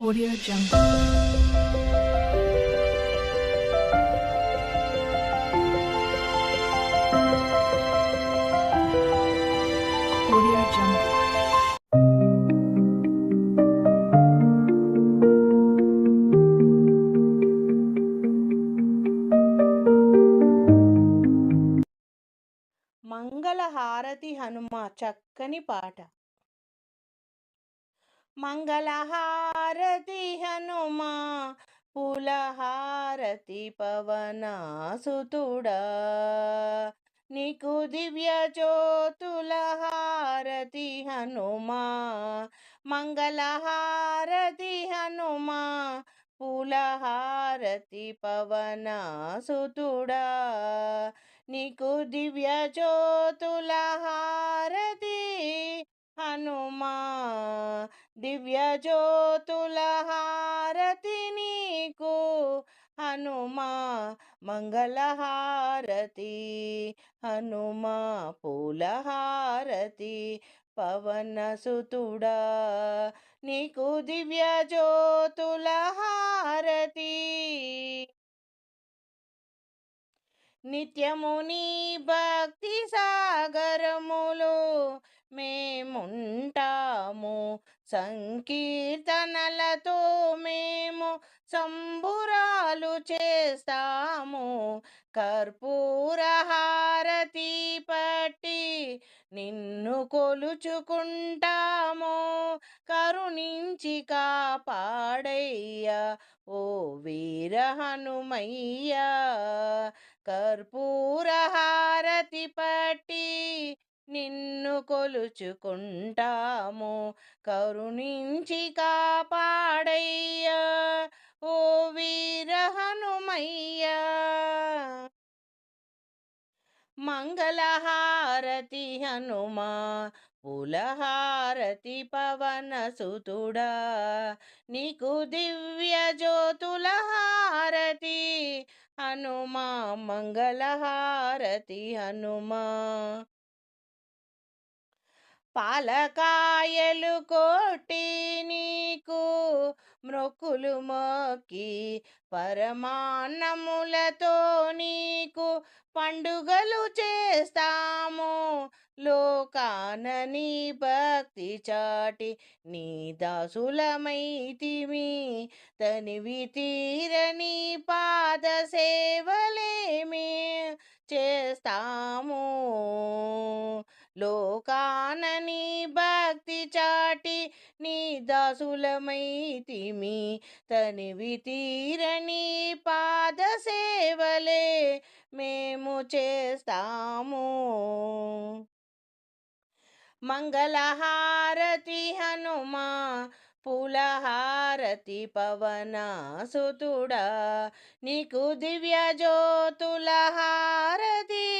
Audio Jungle. మంగళహారతి హనుమ చక్కని పాట మంగళహారతి హనుమా పులహారతి పవనాసుతుడా. నీకు దివ్య జ్యోతులహారతి హనుమా మంగళహారతి హనుమా పులహారతి పవనాసుతుడా. నీకు దివ్య జ్యోతులహారతి హనుమా దివ్యజ్యోతుల హారతి నీకు హనుమా మంగళహారతి హనుమా పూలహారతి పవనసుతుడా నీకు దివ్యజ్యోతుల హారతి నిత్యము నీ భక్తి సాగరములు మేముంటా సంకీర్తనలతో మేము సంబురాలు చేస్తాము. కర్పూర హారతి పట్టి నిన్ను కొలుచుకుంటాము. కరుణించి కాపాడయ్యా ఓ వీర హనుమయ్యా. కర్పూర హారతి పట్టి నిన్ను కొలుచుకుంటాము. కరుణించి కాపాడయ్యా ఓ వీరహనుమయ్యా మంగళహారతి హనుమా పులహారతి పవన సుతుడా. నీకు దివ్య జ్యోతుల హారతి హనుమా మంగళహారతి హనుమా. పాలకాయలు కోటి నీకు మ్రొక్కులు మొక్కి పరమాన్నములతో నీకు పండుగలు చేస్తాము. లోకాన నీ భక్తి చాటి నీ దాసులమైతిమి. తనివి తీరని పాద సేవలేమి చేస్తాము. లోకానని భక్తి చాటి నీ దాసులమైతిమి. తనివి తీరని పాద సేవలే మేము చేస్తాము. మంగళహారతి హనుమా పులహారతి పవనాసుతుడా. నీకు దివ్య జ్యోతుల హారతి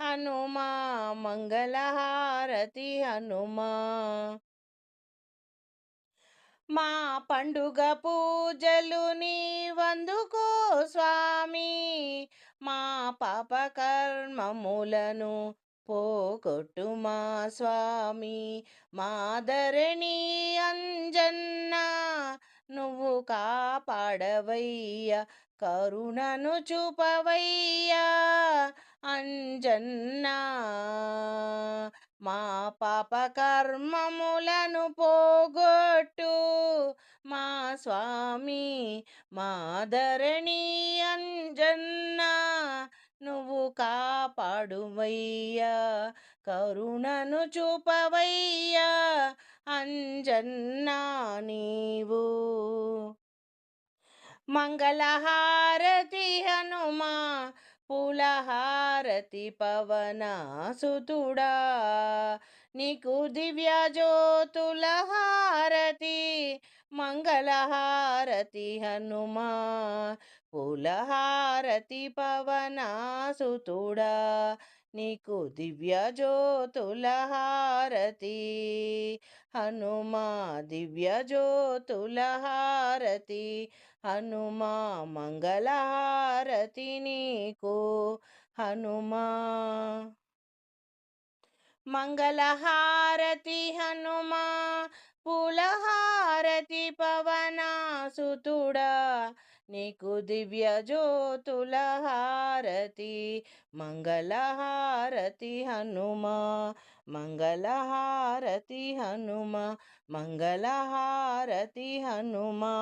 హనుమా మంగళహారతి హనుమా. మా పండుగ పూజలు నీ వందుకో స్వామి. మా పాపకర్మములను పోగొట్టుమా స్వామి. మాదరణి అంజన్నా నువ్వు కాపాడవయ్యా కరుణను చూపవయ్యా అంజన్నా. మా పాప కర్మములను పోగొట్టు మా స్వామి మాదరణి అంజన్న. నువ్వు కాపాడువయ్యా కరుణను చూపవయ్యా అంజన్నా నీవు. మంగళహారతి హనుమా పులహారతి పవనాసుతుడా. నీకు దివ్య జ్యోతుల హారతి మంగళహారతి హనుమా పులహారతి పవనాసుతుడా. నీకు దివ్య జ్యోతుల హారతి హనుమా దివ్య జ్యోతుల హారతి హనుమా మంగళహారతి నీకు. హనుమా మంగళహారతి హనుమా పులహారతి పవనాసుతుడా. నీకు దివ్య జ్యోతుల హారతి మంగళహారతి హనుమా మంగళహారతి హనుమా మంగళహారతి హనుమా